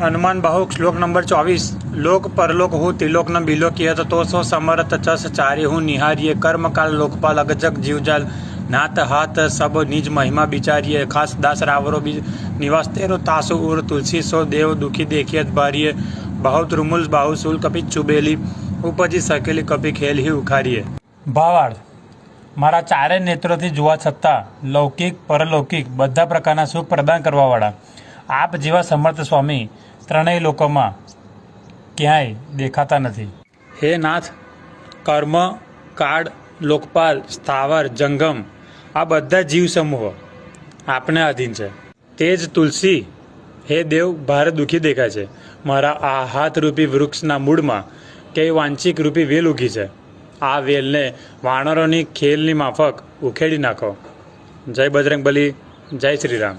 હનુમાન બાહુક, શ્લોક નંબર ચોવીસ. લોક પરલોક હું ત્રિલોક ન બિલો કિયત, તો સો સમરત ચસ ચારે હું નિહારીએ. કર્મકાલ લોકપાલ અગજક જીવજાલ. નાત હાથ સબ નિજ મહિમા બિચારીએ. ખાસ દાસ રાવરો બી નિવાસ તેરો તાસુ ઉર તુલસી સો દેવ દુખી દેખિયત ભારીએ બાહુ ત્રુમુલ બાહુ સુલ કપી ચુબેલી. ઉપજી સકેલી કપી ખેલ હી ઉખારીએ ભાવાર્થ મારા ચારે નેત્રોથી જોવા છતાં લૌકિક, પરલૌકિક બધા પ્રકારના સુખ પ્રદાન કરવાવાળા. આપ જેવા સમર્થ સ્વામી ત્રણેય લોકોમાં ક્યાંય દેખાતા નથી. હે નાથ, કર્મ કાળ લોકપાલ, સ્થાવર, જંગમ, આ બધા જીવ સમૂહો આપને આધીન છે. તે જ તુલસી, હે દેવ, ભારે દુઃખી દેખાય છે. મારા આ હાથરૂપી વૃક્ષના મૂળમાં કે વાંચિક રૂપી વેલ ઉગી છે. આ વેલને વાનરોની ખેલની માફક ઉખેડી નાખો. જય બજરંગ બલી જય શ્રી રામ